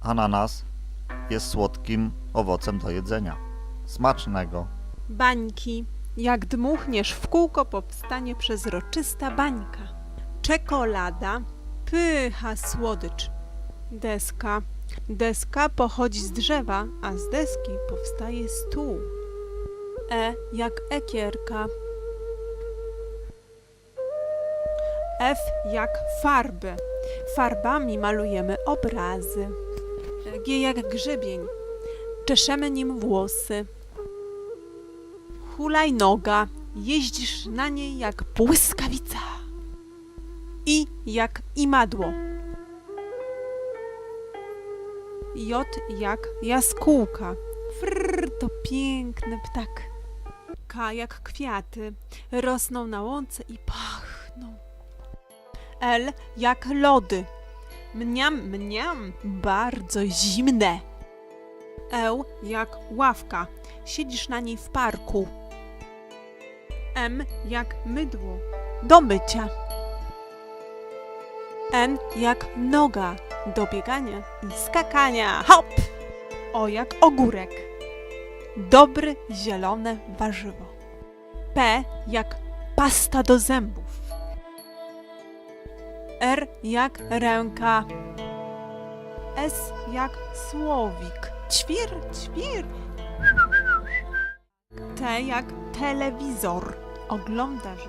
Ananas jest słodkim owocem do jedzenia. Smacznego. Bańki. Jak dmuchniesz w kółko, powstanie przezroczysta bańka. Czekolada. Pycha słodycz. Deska. Deska pochodzi z drzewa, a z deski powstaje stół. E jak ekierka. F jak farby. Farbami malujemy obrazy. G jak grzebień. Czeszemy nim włosy. Hulajnoga. Jeździsz na niej jak błyskawica. I jak imadło. J jak jaskółka. Frrr, to piękny ptak. K jak kwiaty. Rosną na łące i pachną. L jak lody. Mniam, mniam, bardzo zimne. Eł jak ławka. Siedzisz na niej w parku. M jak mydło. Do mycia. N jak noga. Do biegania i skakania. Hop! O jak ogórek. Dobre zielone warzywo. P jak pasta do zębów. R jak ręka. S jak słowik. Ćwir, ćwir. T jak telewizor. Oglądasz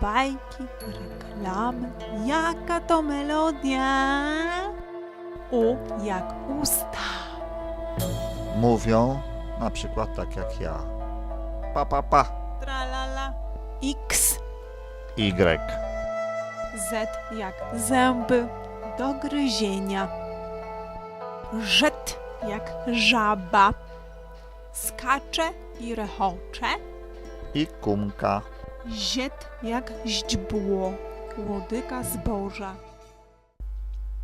bajki, reklamy. Jaka to melodia? U jak usta. Mówią na przykład tak jak ja. Pa, pa, pa. Tralala. X. Y. Z jak zęby do gryzienia. Rzet jak żaba. Skacze i rechocze. I kumka. Ziet jak źdźbło. Łodyga zboża.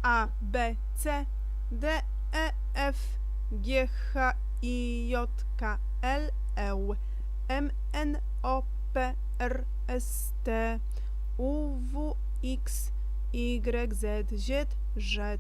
A, B, C, D, E, F, G, H, I, J, K, L, E, M, N, O, P, R, S, T, U, W, X, Y, Z, Z, Z.